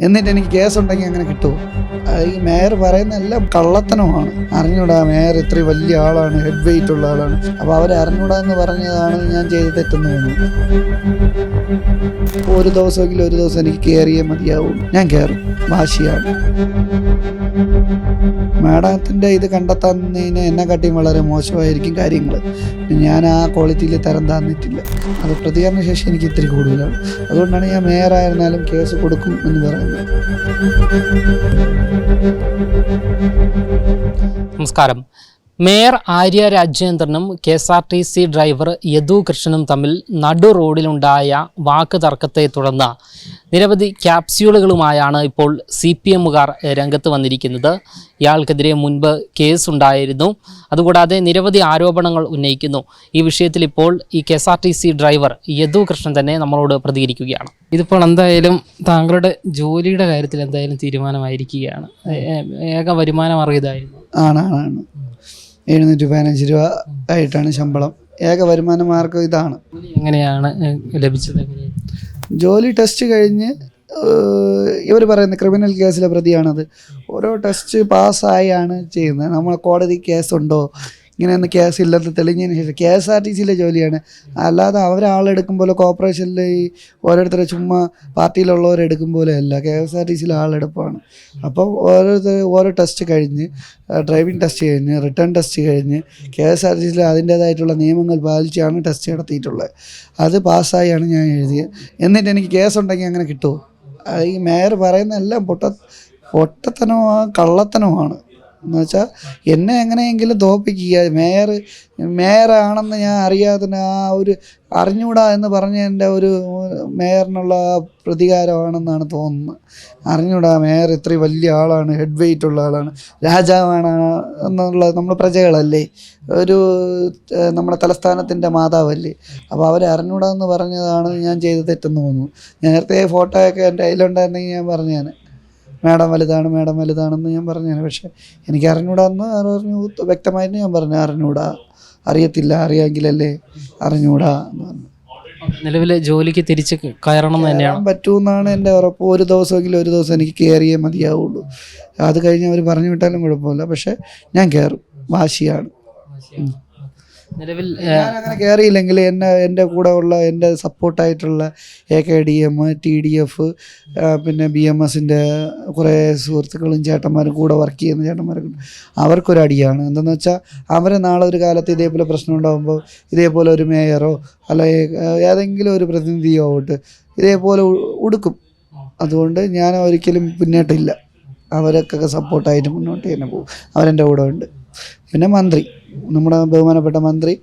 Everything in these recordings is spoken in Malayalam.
എന്നിട്ട് എനിക്ക് കേസുണ്ടെങ്കിൽ അങ്ങനെ കിട്ടുമോ? ഈ മേയർ പറയുന്ന എല്ലാം കള്ളത്തനമാണ്. അറിഞ്ഞൂടാ മേയർ ഇത്ര വലിയ ആളാണ് ഹെഡ് വെയിറ്റ് ഉള്ള ആളാണ്. അപ്പോൾ അവർ അറിഞ്ഞൂടാ എന്ന് പറഞ്ഞതാണ് ഞാൻ ചെയ്ത് തെറ്റെന്ന് തോന്നുന്നു. ഒരു ദിവസമെങ്കിലും ഒരു ദിവസം എനിക്ക് കയറിയേ മതിയാവും. ഞാൻ കയറും വാശിയാണ്. മാഡത്തിന്റെ ഇത് കണ്ടെത്തുന്നതിന് എന്നെ കാട്ടിയും വളരെ മോശമായിരിക്കും കാര്യങ്ങൾ ഞാൻ ആ ക്വാളിറ്റിയിൽ തരം താന്നിട്ടില്ല. അത് പ്രതികരണ ശേഷി എനിക്ക് ഇത്തിരി കൂടുതലാണ്. അതുകൊണ്ടാണ് ഞാൻ മേയറായിരുന്നാലും കേസ് കൊടുക്കും എന്ന് പറയുന്നത്. നമസ്കാരം. Mayor Arya രാജേന്ദ്രനും K S R T C driver Yadu കൃഷ്ണനും തമ്മിൽ നടു റോഡിലുണ്ടായ വാക്ക് തർക്കത്തെ തുടർന്ന് നിരവധി ക്യാപ്സ്യൂളുകളുമായാണ് ഇപ്പോൾ സി പി എമ്മുകാർ രംഗത്ത് വന്നിരിക്കുന്നത്. ഇയാൾക്കെതിരെ മുൻപ് കേസ് ഉണ്ടായിരുന്നു അതുകൂടാതെ നിരവധി ആരോപണങ്ങൾ ഉന്നയിക്കുന്നു. ഈ വിഷയത്തിൽ ഇപ്പോൾ ഈ K S R T C driver Yadu Krishnan തന്നെ നമ്മളോട് പ്രതികരിക്കുകയാണ്. ഇതിപ്പോൾ എന്തായാലും താങ്കളുടെ ജോലിയുടെ കാര്യത്തിൽ എന്തായാലും തീരുമാനമായിരിക്കുകയാണ്. ഏക വരുമാനം അറിയതായിരുന്നു ആണ് ആണ്. എഴുന്നൂറ്റി പതിനഞ്ച് രൂപ ആയിട്ടാണ് ശമ്പളം. ഏക വരുമാന മാർഗം ഇതാണ്. എങ്ങനെയാണ് ലഭിച്ചത് ജോലി ടെസ്റ്റ് കഴിഞ്ഞ് ഇവർ പറയുന്ന ക്രിമിനൽ കേസിലെ പ്രതിയാണത്. ഓരോ ടെസ്റ്റ് പാസ്സായാണ് ചെയ്യുന്നത്. നമ്മൾ കോടതി കേസുണ്ടോ? ഇങ്ങനെയൊന്നും കേസ് ഇല്ലെന്ന് തെളിഞ്ഞതിന് ശേഷം കെ എസ് ആർ ടി സിയിലെ ജോലിയാണ്. അല്ലാതെ അവരാളെടുക്കുമ്പോൾ കോർപ്പറേഷനിൽ ഈ ഓരോരുത്തരെ ചുമ്മാ പാർട്ടിയിലുള്ളവരെടുക്കും പോലെ അല്ല. കെ എസ് ആർ ടി സിയിലെ ആളെടുപ്പാണ്. അപ്പോൾ ഓരോരുത്തർ ഓരോ ടെസ്റ്റ് കഴിഞ്ഞ് ഡ്രൈവിംഗ് ടെസ്റ്റ് കഴിഞ്ഞ് റിട്ടേൺ ടെസ്റ്റ് കഴിഞ്ഞ് കെ എസ് ആർ ടി സിയിൽ അതിന്റേതായിട്ടുള്ള നിയമങ്ങൾ പാലിച്ചാണ് ടെസ്റ്റ് നടത്തിയിട്ടുള്ളത് അത് പാസ്സായാണ് ഞാൻ എഴുതിയത് എന്നിട്ട് എനിക്ക് കേസ് ഉണ്ടെങ്കിൽ അങ്ങനെ കിട്ടുമോ ഈ മേയർ പറയുന്ന എല്ലാം പൊട്ട പൊട്ടത്തനമാണ് കള്ളത്തനമാണ് എന്ന് വെച്ചാൽ എന്നെ എങ്ങനെയെങ്കിലും തോപ്പിക്കുക. മേയർ മേയറാണെന്ന് ഞാൻ അറിയാതെ ആ ഒരു അറിഞ്ഞൂടാ എന്ന് പറഞ്ഞ എന്റെ ഒരു മേയറിനുള്ള പ്രതികാരമാണെന്നാണ് തോന്നുന്നത്. അറിഞ്ഞൂടാ മേയർ ഇത്രയും വലിയ ആളാണ് ഹെഡ് വെയിറ്റ് ഉള്ള ആളാണ് രാജാവാണ് എന്നുള്ള നമ്മൾ പ്രജകളല്ലേ? ഒരു നമ്മുടെ തലസ്ഥാനത്തിന്റെ മാതാവല്ലേ? അപ്പോൾ അവരെ അറിഞ്ഞൂടാ എന്ന് പറഞ്ഞതാണ് ഞാൻ ചെയ്ത തെറ്റെന്ന് തോന്നുന്നു. നേരത്തെ ഫോട്ടോയൊക്കെ എന്റെ കയ്യിലുണ്ടായിരുന്നെങ്കിൽ ഞാൻ പറഞ്ഞേനെ. മേഡം വലുതാണ് മേഡം വലുതാണെന്ന് ഞാൻ പറഞ്ഞു പക്ഷെ എനിക്ക് അറിഞ്ഞൂടാ എന്ന് പറഞ്ഞു വ്യക്തമായിട്ട് ഞാൻ പറഞ്ഞു അറിഞ്ഞൂടാ. അറിയത്തില്ല അറിയാമെങ്കിലല്ലേ അറിഞ്ഞൂടാ എന്ന് പറഞ്ഞു. നിലവിലെ ജോലിക്ക് തിരിച്ച് കയറണം തന്നെയാണ്? പറ്റുമെന്നാണ് എന്റെ ഉറപ്പ്. ഒരു ദിവസമെങ്കിലും ഒരു ദിവസം എനിക്ക് കയറിയേ മതിയാവുള്ളൂ. അത് കഴിഞ്ഞ് അവർ പറഞ്ഞു വിട്ടാലും കുഴപ്പമില്ല. പക്ഷെ ഞാൻ കയറും. വാശിയാണ്. നിലവിൽ ഞാൻ അങ്ങനെ കയറിയില്ലെങ്കിൽ എന്നെ എന്റെ കൂടെ ഉള്ള എന്റെ സപ്പോർട്ടായിട്ടുള്ള A K D M T D F പിന്നെ ബി എം എസിന്റെ കുറേ സുഹൃത്തുക്കളും ചേട്ടന്മാരും കൂടെ വർക്ക് ചെയ്യുന്ന ചേട്ടന്മാരൊക്കെ അവർക്കൊരു അടിയാണ് എന്തെന്ന് വെച്ചാൽ അവർ നാളെ ഒരു കാലത്ത് ഇതേപോലെ പ്രശ്നം ഉണ്ടാകുമ്പോൾ ഇതേപോലെ ഒരു മേയറോ അല്ലെങ്കിൽ ഏതെങ്കിലും ഒരു പ്രതിനിധിയോ ആവട്ടെ ഇതേപോലെ ഉടുക്കും. അതുകൊണ്ട് ഞാൻ ഒരിക്കലും പിന്നോട്ടില്ല. അവരൊക്കെ സപ്പോർട്ടായിട്ട് മുന്നോട്ട് തന്നെ പോകും. അവരെന്റെ കൂടെ ഉണ്ട്. പിന്നെ മന്ത്രി. നമ്മുടെ ബഹുമാനപ്പെട്ട മന്ത്രി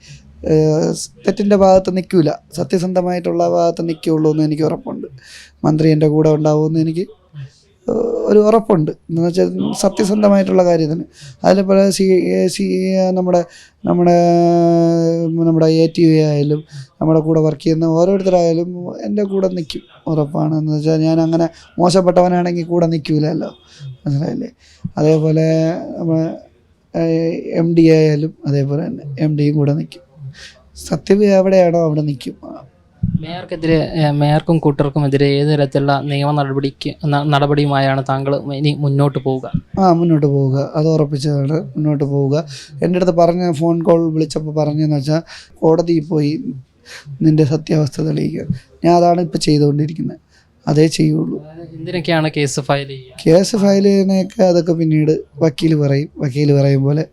തെറ്റിന്റെ ഭാഗത്ത് നിൽക്കില്ല സത്യസന്ധമായിട്ടുള്ള ഭാഗത്ത് നിൽക്കുകയുള്ളൂ എന്ന് എനിക്ക് ഉറപ്പുണ്ട്. മന്ത്രി എന്റെ കൂടെ ഉണ്ടാവുമെന്ന് എനിക്ക് ഒരു ഉറപ്പുണ്ട്. എന്ന് വെച്ചാൽ സത്യസന്ധമായിട്ടുള്ള കാര്യത്തിന്. അതിലിപ്പോൾ സി സി നമ്മുടെ നമ്മുടെ നമ്മുടെ എ ടി വി ആയാലും നമ്മുടെ കൂടെ വർക്ക് ചെയ്യുന്ന ഓരോരുത്തരായാലും എന്റെ കൂടെ നിൽക്കും ഉറപ്പാണ്. എന്ന് വെച്ചാൽ ഞാൻ അങ്ങനെ മോശപ്പെട്ടവനാണെങ്കിൽ കൂടെ നിൽക്കില്ലല്ലോ മനസ്സിലായില്ലേ? അതേപോലെ എം ഡി ആയാലും അതേപോലെ തന്നെ എം ഡിയും കൂടെ നിൽക്കും സത്യം എവിടെയാണോ അവിടെ നിൽക്കും മേയർക്കെതിരെ മേയർക്കും കൂട്ടർക്കും എതിരെ ഏത് തരത്തിലുള്ള നിയമ നടപടിക്ക് നടപടിയുമായാണ് താങ്കൾ ഇനി മുന്നോട്ട് പോവുക? ആ മുന്നോട്ട് പോവുക. അത് ഉറപ്പിച്ചതാണ്. മുന്നോട്ട് പോവുക. എന്റെ അടുത്ത് പറഞ്ഞ ഫോൺ കോൾ വിളിച്ചപ്പോൾ പറഞ്ഞതെന്ന് വെച്ചാൽ കോടതിയിൽ പോയി നിന്റെ സത്യാവസ്ഥ തെളിയിക്കുക. ഞാൻ അതാണ് ഇപ്പോൾ ചെയ്തുകൊണ്ടിരിക്കുന്നത്. അതേ ചെയ്യുള്ളൂ. എന്തിനൊക്കെയാണ് കേസ് ഫയൽ ചെയ്യുക? കേസ് ഫയൽ ചെയ്യുന്നതൊക്കെ അതൊക്കെ പിന്നീട് വക്കീൽ പറയും. വക്കീൽ പറയും പോലെ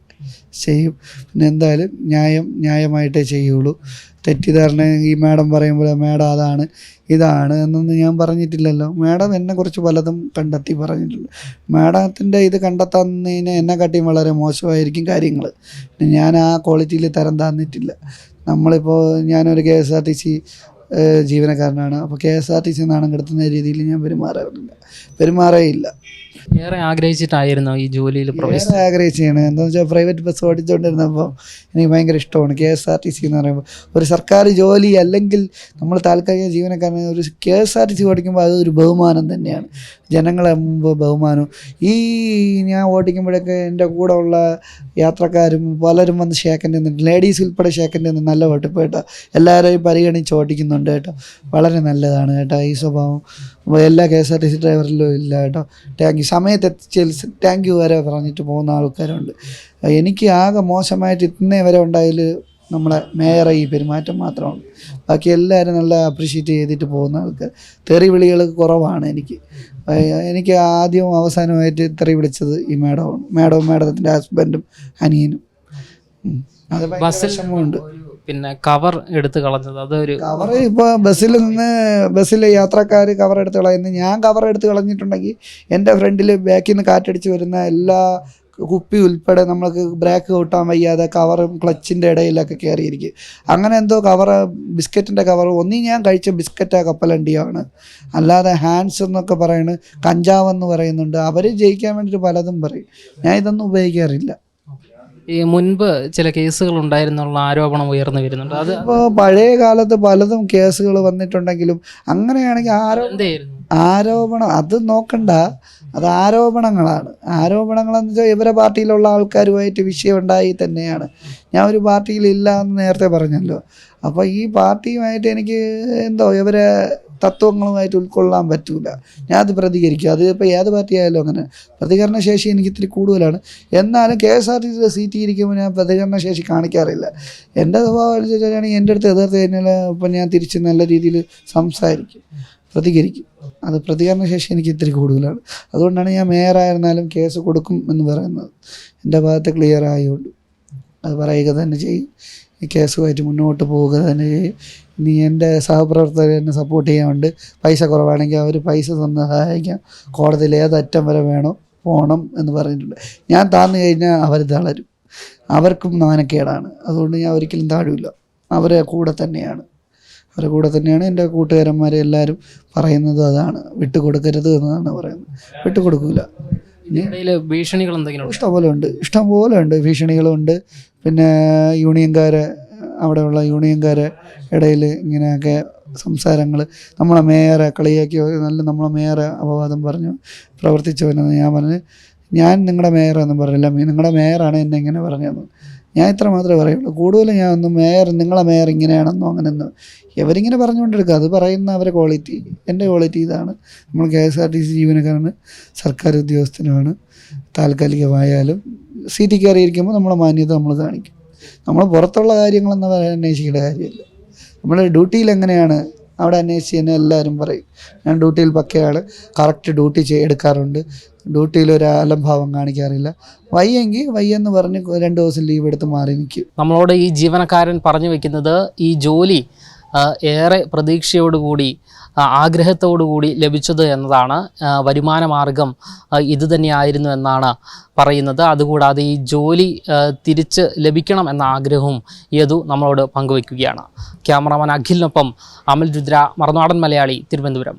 ചെയ്യും. പിന്നെ എന്തായാലും ന്യായം ന്യായമായിട്ടേ ചെയ്യുള്ളൂ. തെറ്റിദ്ധാരണ ഈ മാഡം പറയും പോലെ മാഡം അതാണ് ഇതാണ് എന്നൊന്നും ഞാൻ പറഞ്ഞിട്ടില്ലല്ലോ. മാഡം എന്നെ എന്നെക്കുറിച്ച് പലതും കണ്ടെത്തി പറഞ്ഞിട്ടുണ്ട്. മാഡത്തിന്റെ ഇത് കണ്ടെത്തുന്നതിന് എന്നെക്കാട്ടിയും വളരെ മോശമായിരിക്കും കാര്യങ്ങൾ ഞാൻ ആ ക്വാളിറ്റിയിൽ തരം താന്നിട്ടില്ല. നമ്മളിപ്പോൾ ഞാനൊരു K S R T C ജീവനക്കാരനാണ്. അപ്പോൾ K S R T C നാണം കിടത്തുന്ന രീതിയിൽ ഞാൻ പെരുമാറാറില്ല പെരുമാറേയില്ല. ഏറെ ആഗ്രഹിച്ചിട്ടായിരുന്നു ഈ ജോലിയിൽ ഏറെ ആഗ്രഹിച്ചാണ് എന്താണെന്ന് വെച്ചാൽ പ്രൈവറ്റ് ബസ് ഓടിച്ചുകൊണ്ടിരുന്നപ്പോൾ എനിക്ക് ഭയങ്കര ഇഷ്ടമാണ് K S R T C എന്ന് പറയുമ്പോൾ ഒരു സർക്കാർ ജോലി അല്ലെങ്കിൽ നമ്മൾ താൽക്കാലിക ജീവനക്കാരനെ ഒരു K S R T C ഓടിക്കുമ്പോൾ അതൊരു ബഹുമാനം തന്നെയാണ്. ജനങ്ങളെ മുമ്പ് ബഹുമാനവും ഈ ഞാൻ ഓടിക്കുമ്പോഴൊക്കെ എന്റെ കൂടെ ഉള്ള യാത്രക്കാരും പലരും വന്ന് ഷേക്കന്റെ നിന്നിട്ട് ലേഡീസ് ഉൾപ്പെടെ ഷേക്കന്റെ നിന്ന് നല്ല ഓട്ടിപ്പ് കേട്ടോ. എല്ലാവരെയും പരിഗണിച്ച് ഓടിക്കുന്നുണ്ട് കേട്ടോ. വളരെ നല്ലതാണ് കേട്ടോ ഈ സ്വഭാവം. എല്ലാ K S R T C ഡ്രൈവറിലും ഇല്ല കേട്ടോ. താങ്ക് യു സമയത്ത് എത്തിച്ച് താങ്ക് യു വരെ പറഞ്ഞിട്ട് പോകുന്ന ആൾക്കാരുണ്ട്. എനിക്ക് ആകെ മോശമായിട്ട് ഇന്നേ വരെ ഉണ്ടായതിൽ നമ്മളെ മേയറെ ഈ പെരുമാറ്റം മാത്രമാണ്. ബാക്കി എല്ലാവരും നല്ല അപ്രിഷ്യേറ്റ് ചെയ്തിട്ട് പോകുന്ന ആൾക്ക് തെറി വിളികൾ കുറവാണ് എനിക്ക്. എനിക്ക് ആദ്യവും അവസാനമായിട്ട് തെറി വിളിച്ചത് ഈ മേഡമാണ്. മേഡവും മേഡത്തിന്റെ ഹസ്ബൻഡും അനിയനും. അത് ബസ്സിൽ വിഷമമുണ്ട്. പിന്നെ കവർ എടുത്ത് കളഞ്ഞത് അതൊരു കവർ ഇപ്പോൾ ബസ്സിൽ നിന്ന് ബസ്സിലെ യാത്രക്കാർ കവർ എടുത്ത് കളയുന്നത് ഞാൻ കവർ എടുത്ത് കളഞ്ഞിട്ടുണ്ടെങ്കിൽ എന്റെ ഫ്രണ്ടിൽ ബാക്കിൽ നിന്ന് കാറ്റടിച്ച് വരുന്ന എല്ലാ കുപ്പി ഉൾപ്പെടെ നമ്മൾക്ക് ബ്രേക്ക് കൂട്ടാൻ വയ്യാതെ കവറും ക്ലച്ചിന്റെ ഇടയിലൊക്കെ കയറിയിരിക്കും അങ്ങനെ എന്തോ കവർ ബിസ്ക്കറ്റിന്റെ കവർ ഒന്നി ഞാൻ കഴിച്ച ബിസ്ക്കറ്റ് കപ്പലണ്ടിയാണ്. അല്ലാതെ ഹാൻഡ്സ് എന്നൊക്കെ പറയുന്നത് കഞ്ചാവെന്ന് പറയുന്നുണ്ട്. അവർ ജയിക്കാൻ വേണ്ടിയിട്ട് പലതും പറയും. ഞാൻ ഇതൊന്നും ഉപയോഗിക്കാറില്ല. ഈ മുൻപ് ചില കേസുകൾ ഉണ്ടായിരുന്നുള്ള ആരോപണം ഉയർന്നു വരുന്നുണ്ട്. അത് ഇപ്പോൾ പഴയ കാലത്ത് പലതും കേസുകൾ വന്നിട്ടുണ്ടെങ്കിലും അങ്ങനെയാണെങ്കിൽ ആരോ എന്തായിരുന്നു ആരോപണം അത് നോക്കണ്ട. അത് ആരോപണങ്ങളാണ്. ആരോപണങ്ങളെന്ന് വെച്ചാൽ ഇവരെ പാർട്ടിയിലുള്ള ആൾക്കാരുമായിട്ട് വിഷയം ഉണ്ടായി തന്നെയാണ്. ഞാൻ ഒരു പാർട്ടിയിൽ ഇല്ല എന്ന് നേരത്തെ പറഞ്ഞല്ലോ. അപ്പോൾ ഈ പാർട്ടിയുമായിട്ട് എനിക്ക് എന്തോ ഇവരെ തത്വങ്ങളുമായിട്ട് ഉൾക്കൊള്ളാൻ പറ്റൂല. ഞാൻ അത് പ്രതികരിക്കും. അത് ഇപ്പോൾ ഏത് പാർട്ടി ആയാലും അങ്ങനെ. പ്രതികരണ ശേഷി എനിക്ക് ഇത്തിരി കൂടുതലാണ്. എന്നാലും കെ എസ് ആർ ടി സിയുടെ സീറ്റ് ഇരിക്കുമ്പോൾ ഞാൻ പ്രതികരണ ശേഷി കാണിക്കാറില്ല. എന്റെ സ്വഭാവം അനുസരിച്ചാണെങ്കിൽ എന്റെ അടുത്ത് എതിർത്ത് കഴിഞ്ഞാൽ ഇപ്പം ഞാൻ തിരിച്ച് നല്ല രീതിയിൽ സംസാരിക്കും. പ്രതികരിക്കും. അത് പ്രതികരണ ശേഷി എനിക്ക് ഇത്തിരി കൂടുതലാണ്. അതുകൊണ്ടാണ് ഞാൻ മേയറായിരുന്നാലും കേസ് കൊടുക്കും എന്ന് പറയുന്നത്. എന്റെ ഭാഗത്ത് ക്ലിയർ ആയതുകൊണ്ട് അത് പറയുക തന്നെ ചെയ്യും. ഈ കേസുമായിട്ട് മുന്നോട്ട് പോവുക തന്നെ ചെയ്യും. ഇനി എന്റെ സഹപ്രവർത്തകർ എന്നെ സപ്പോർട്ട് ചെയ്യാനുണ്ട്. പൈസ കുറവാണെങ്കിൽ അവർ പൈസ തന്ന് സഹായിക്കാം. കോടതിയിൽ ഏതറ്റം വരെ വേണോ പോകണം എന്ന് പറഞ്ഞിട്ടുണ്ട്. ഞാൻ താന്നു കഴിഞ്ഞാൽ അവർ തളരും. അവർക്കും നാനക്കേടാണ് അതുകൊണ്ട് ഞാൻ ഒരിക്കലും താഴില്ല അവരെ കൂടെ തന്നെയാണ്. അവരുടെ കൂടെ തന്നെയാണ് എന്റെ കൂട്ടുകാരന്മാരെ എല്ലാവരും പറയുന്നത് അതാണ്. വിട്ടുകൊടുക്കരുത് എന്നാണ് പറയുന്നത്. വിട്ടുകൊടുക്കില്ല ഭീഷണികൾ എന്തെങ്കിലും? ഇഷ്ടംപോലെ ഉണ്ട്. ഇഷ്ടംപോലെ ഉണ്ട് ഭീഷണികളുണ്ട് പിന്നെ യൂണിയൻകാരെ അവിടെയുള്ള യൂണിയൻകാരെ ഇടയിൽ ഇങ്ങനെയൊക്കെ സംസാരങ്ങൾ. നമ്മളെ മേയറെ കളിയാക്കി നല്ല നമ്മളെ മേയറെ അപവാദം പറഞ്ഞു പ്രവർത്തിച്ചവനെന്ന് ഞാൻ പറഞ്ഞു ഞാൻ നിങ്ങളുടെ മേയറെന്നും പറഞ്ഞില്ല. നിങ്ങളുടെ മേയറാണ് എന്നെ ഇങ്ങനെ പറഞ്ഞതെന്ന്. ഞാൻ ഇത്ര മാത്രമേ പറയുള്ളൂ. കൂടുതലും ഞാൻ ഒന്ന് മേയർ നിങ്ങളെ മേയർ ഇങ്ങനെയാണെന്നോ അങ്ങനെയൊന്നും ഇവരിങ്ങനെ പറഞ്ഞുകൊണ്ടിരിക്കുക. അത് പറയുന്ന അവരെ ക്വാളിറ്റി എന്റെ ക്വാളിറ്റി ഇതാണ്. നമ്മൾ K S R T C ജീവനക്കാരന് സർക്കാർ ഉദ്യോഗസ്ഥനുമാണ്. താൽക്കാലികമായാലും സീറ്റിൽ കയറിയിരിക്കുമ്പോൾ നമ്മളെ മാന്യത നമ്മൾ കാണിക്കും. നമ്മൾ പുറത്തുള്ള കാര്യങ്ങളെന്ന് പറയാൻ അന്വേഷിക്കേണ്ട കാര്യമില്ല. നമ്മൾ ഡ്യൂട്ടിയിൽ എങ്ങനെയാണ് അവിടെ അന്വേഷിച്ച് തന്നെ എല്ലാവരും പറയും. ഞാൻ ഡ്യൂട്ടിയിൽ പക്കയാണ് കറക്റ്റ് ഡ്യൂട്ടി ചെയ് എടുക്കാറുണ്ട്. ഡ്യൂട്ടിയിൽ ഒരു അലംഭാവം കാണിക്കാറില്ല. വയ്യെങ്കിൽ വയ്യെന്ന് പറഞ്ഞ് രണ്ട് ദിവസം ലീവ് എടുത്ത് മാറി നിൽക്കും നമ്മളോട് ഈ ജീവനക്കാരൻ പറഞ്ഞു വെക്കുന്നത് ഈ ജോലി ഏറെ പ്രതീക്ഷയോടുകൂടി ആഗ്രഹത്തോടുകൂടി ലഭിച്ചത് എന്നതാണ്. വരുമാന മാർഗം ഇത് തന്നെയായിരുന്നു എന്നാണ് പറയുന്നത്. അതുകൂടാതെ ഈ ജോലി തിരിച്ച് ലഭിക്കണം എന്ന ആഗ്രഹവും യദു നമ്മളോട് പങ്കുവയ്ക്കുകയാണ് ക്യാമറാമാൻ അഖിലിനൊപ്പം അമൽ രുദ്ര മറുനാടൻ മലയാളി തിരുവനന്തപുരം.